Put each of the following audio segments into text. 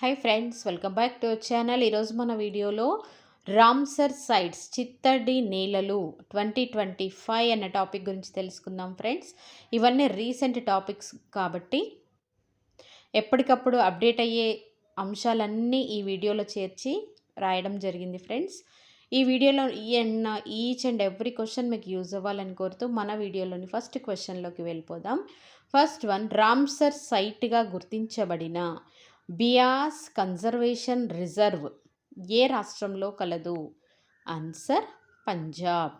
Hi friends welcome back to channel ఈరోజు మన వీడియోలో రామ్సర్ సైట్స్ చిత్తడి నేలలు ట్వంటీ ట్వంటీ ఫైవ్ అన్న టాపిక్ గురించి తెలుసుకుందాం ఫ్రెండ్స్ ఇవన్నీ రీసెంట్ టాపిక్స్ కాబట్టి ఎప్పటికప్పుడు అప్డేట్ అయ్యే అంశాలన్నీ ఈ వీడియోలో చేర్చి రాయడం జరిగింది ఫ్రెండ్స్ ఈ వీడియోలో ఈ ఈచ్ అండ్ ఎవ్రీ క్వశ్చన్ మీకు యూజ్ అవ్వాలని కోరుతూ మన వీడియోలోని ఫస్ట్ క్వశ్చన్లోకి వెళ్ళిపోదాం. ఫస్ట్ వన్ రామ్సర్ సైట్గా గుర్తించబడిన బియాస్ కన్జర్వేషన్ రిజర్వ్ ఏ రాష్ట్రంలో కలదు? ఆన్సర్ పంజాబ్.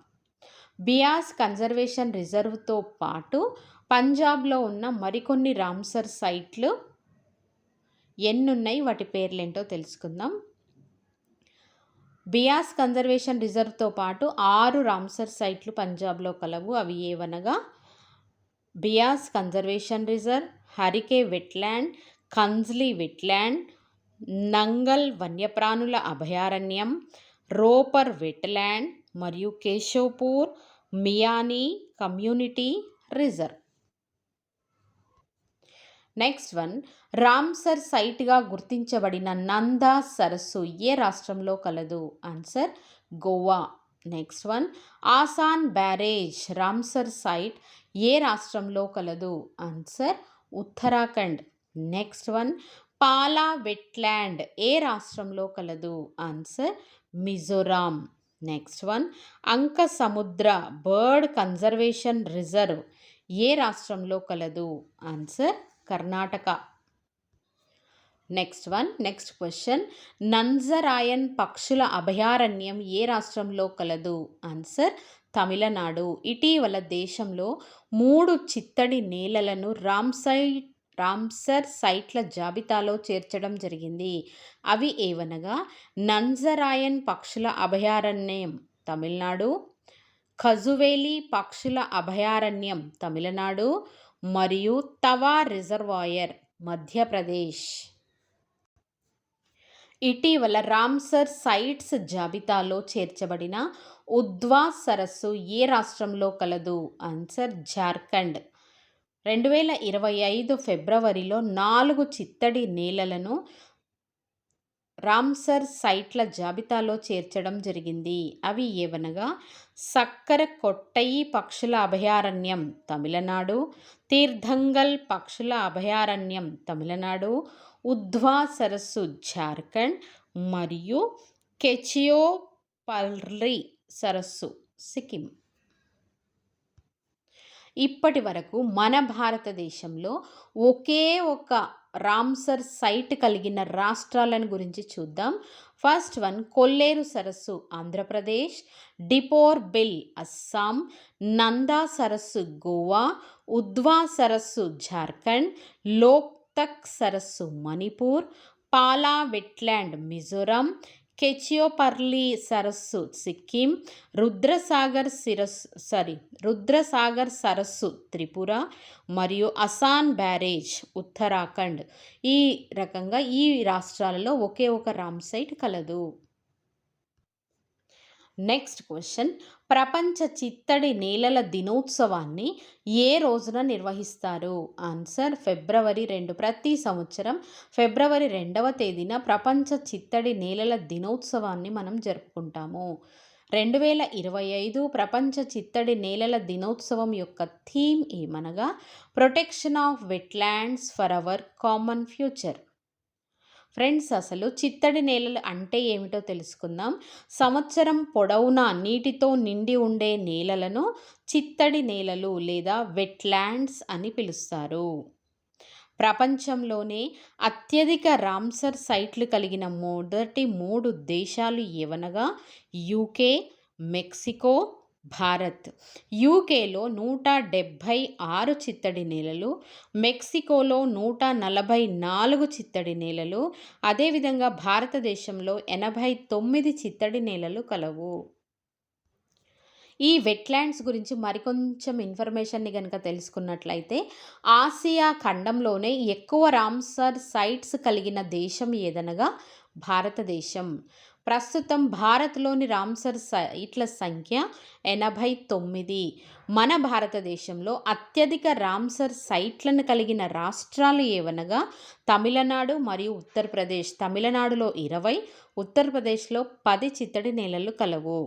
బియాస్ కన్జర్వేషన్ రిజర్వ్తో పాటు పంజాబ్లో ఉన్న మరికొన్ని రామ్సర్ సైట్లు ఎన్నున్నాయి? వాటి పేర్లేంటో తెలుసుకుందాం. బియాస్ కన్జర్వేషన్ రిజర్వ్తో పాటు ఆరు రామ్సర్ సైట్లు పంజాబ్లో కలవు. అవి ఏవనగా? Beas conservation reserve Harike wetland Kanjli wetland Nangal వన్యప్రాణుల అభయారణ్యం రోపర్ వెట్లాండ్ మరియు Keshopur Miani community reserve. Next one Ramsar సైట్గా గుర్తించబడిన నందా సరస్సు ఏ రాష్ట్రంలో కలదు? Answer Goa. Next one Asan barrage Ramsar site ఏ రాష్ట్రంలో కలదు? Answer Uttarakhand. Next one Pala wetland ఏ రాష్ట్రంలో కలదు? ఆన్సర్ మిజోరాం నెక్స్ట్ వన్ అంక సముద్ర బర్డ్ కన్జర్వేషన్ రిజర్వ్ ఏ రాష్ట్రంలో కలదు? Answer Karnataka next one next question Nanjarayan పక్షుల అభయారణ్యం ఏ రాష్ట్రంలో కలదు? ఆన్సర్ తమిళనాడు ఇటీవల దేశంలో మూడు చిత్తడి నేలలను రామ్సైట్ రామ్సర్ సైట్ల జాబితాలో చేర్చడం జరిగింది. అవి ఏవనగా నంజరాయన్ పక్షుల అభయారణ్యం తమిళనాడు ఖజువేలి పక్షుల అభయారణ్యం తమిళనాడు మరియు తవా రిజర్వాయర్ మధ్యప్రదేశ్. ఇటీవల రామ్సర్ సైట్స్ జాబితాలో చేర్చబడిన ఉద్వా సరస్సు ఏ రాష్ట్రంలో కలదు? ఆన్సర్ జార్ఖండ్. రెండు వేల ఇరవై ఐదు ఫిబ్రవరిలో నాలుగు చిత్తడి నేలలను రామ్సర్ సైట్ల జాబితాలో చేర్చడం జరిగింది. అవి ఏవనగా సక్కర కొట్టయి పక్షుల అభయారణ్యం తమిళనాడు తీర్థంగల్ పక్షుల అభయారణ్యం తమిళనాడు ఉద్వా సరస్సు జార్ఖండ్ మరియు కెచియో పల్రి సరస్సు సిక్కిం. ఇప్పటి వరకు మన భారతదేశంలో ఒకే ఒక రామ్సర్ సైట్ కలిగిన రాష్ట్రాలను గురించి చూద్దాం. ఫస్ట్ వన్ కొల్లేరు సరస్సు ఆంధ్రప్రదేశ్. డిపోర్ బిల్ అస్సాం. నందా సరస్సు గోవా. ఉద్వా సరస్సు జార్ఖండ్. లోక్తక్ సరస్సు మణిపూర్. పాలా వెట్లాండ్ మిజోరం. కెచియోపర్లీ సరస్సు సిక్కిం. రుద్రసాగర్ సిరస్సు సారీ రుద్రసాగర్ సరస్సు త్రిపుర మరియు అసాన్ బ్యారేజ్ ఉత్తరాఖండ్. ఈ రకంగా ఈ రాష్ట్రాలలో ఒకే ఒక రామ్ సైట్ కలదు. నెక్స్ట్ క్వశ్చన్ ప్రపంచ చిత్తడి నేలల దినోత్సవాన్ని ఏ రోజున నిర్వహిస్తారు? ఆన్సర్ ఫిబ్రవరి రెండు. ప్రతి సంవత్సరం ఫిబ్రవరి రెండవ తేదీన ప్రపంచ చిత్తడి నేలల దినోత్సవాన్ని మనం జరుపుకుంటాము. రెండు వేల ఇరవై ఐదు ప్రపంచ చిత్తడి నేలల దినోత్సవం యొక్క థీమ్ ఏమనగా protection of wetlands for our common future. Friends అసలు చిత్తడి నేలలు అంటే ఏమిటో తెలుసుకుందాం. సంవత్సరం పొడవునా నీటితో నిండి ఉండే నేలలను చిత్తడి నేలలు లేదా వెట్లాండ్స్ అని పిలుస్తారు. ప్రపంచంలోనే అత్యధిక రామ్సర్ సైట్లు కలిగిన మొదటి మూడు దేశాలు ఏవనగా యూకే మెక్సికో భారత్. యూకేలో నూట డెబ్భై ఆరు చిత్తడి నేలలు మెక్సికోలో నూట నలభై నాలుగు చిత్తడి నేలలు అదేవిధంగా భారతదేశంలో ఎనభై తొమ్మిది చిత్తడి నేలలు కలవు. ఈ వెట్లాండ్స్ గురించి మరికొంచెం ఇన్ఫర్మేషన్ని కనుక తెలుసుకున్నట్లయితే ఆసియా ఖండంలోనే ఎక్కువ రామ్సర్ సైట్స్ కలిగిన దేశం ఏదనగా భారతదేశం. ప్రస్తుతం భారత్లోని రామ్సర్ సైట్ల సంఖ్య ఎనభై తొమ్మిది. మన భారతదేశంలో అత్యధిక రామ్సర్ సైట్లను కలిగిన రాష్ట్రాలు ఏవనగా తమిళనాడు మరియు ఉత్తరప్రదేశ్. తమిళనాడులో ఇరవై ఉత్తరప్రదేశ్లో పది చిత్తడి నేలలు కలవు.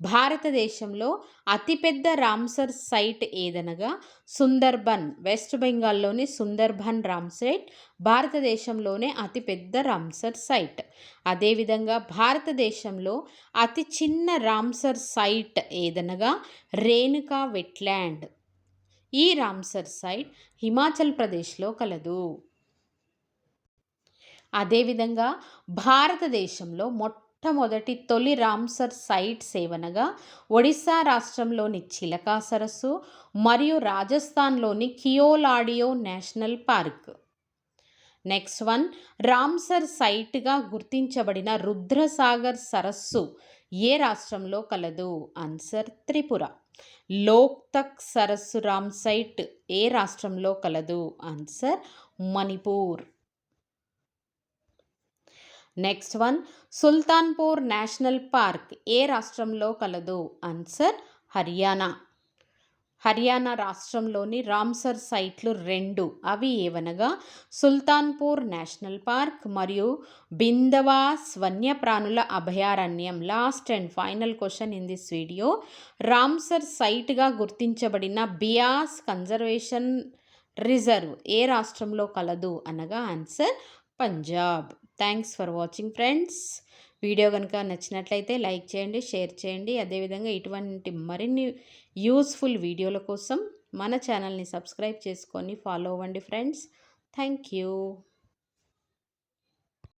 భారతదేశంలో అతిపెద్ద రామ్సర్ సైట్ ఏదనగా సుందర్బన్ వెస్ట్ బెంగాల్లోని సుందర్బన్ రామ్సైట్ భారతదేశంలోనే అతిపెద్ద రామ్సర్ సైట్. అదేవిధంగా భారతదేశంలో అతి చిన్న రామ్సర్ సైట్ ఏదనగా రేణుకా వెట్లాండ్. ఈ రామ్సర్ సైట్ హిమాచల్ ప్రదేశ్లో కలదు. అదేవిధంగా భారతదేశంలో మొట్ట మొట్టమొదటి తొలి రామ్సర్ సైట్ సేవనగా ఒడిశా రాష్ట్రంలోని చిలకా సరస్సు మరియు రాజస్థాన్లోని Keoladeo national park. Next one Ramsar సైట్గా గుర్తించబడిన రుద్రసాగర్ సరస్సు ఏ రాష్ట్రంలో కలదు? ఆన్సర్ త్రిపుర. లోక్తక్ సరస్సు రామ్ సైట్ ఏ రాష్ట్రంలో కలదు? Answer Manipur. Next one Sultanpur national park ఏ రాష్ట్రంలో కలదు? ఆన్సర్ హర్యానా. హర్యానా రాష్ట్రంలోని రామ్సర్ సైట్లు రెండు. అవి ఏవనగా సుల్తాన్పూర్ నేషనల్ పార్క్ మరియు బిందవాస్ వన్యప్రాణుల అభయారణ్యం. Last and final question in this video. Ramsar సైట్గా గుర్తించబడిన బియాస్ కన్జర్వేషన్ రిజర్వ్ ఏ రాష్ట్రంలో కలదు? అనగా answer Punjab. Thanks for watching friends video కనుక నచ్చినట్లయితే లైక్ చేయండి షేర్ చేయండి. అదేవిధంగా ఇటువంటి మరిన్ని యూస్ఫుల్ వీడియోల కోసం మన ఛానల్ని సబ్స్క్రైబ్ చేసుకొని ఫాలో అవ్వండి ఫ్రెండ్స్ థ్యాంక్ యూ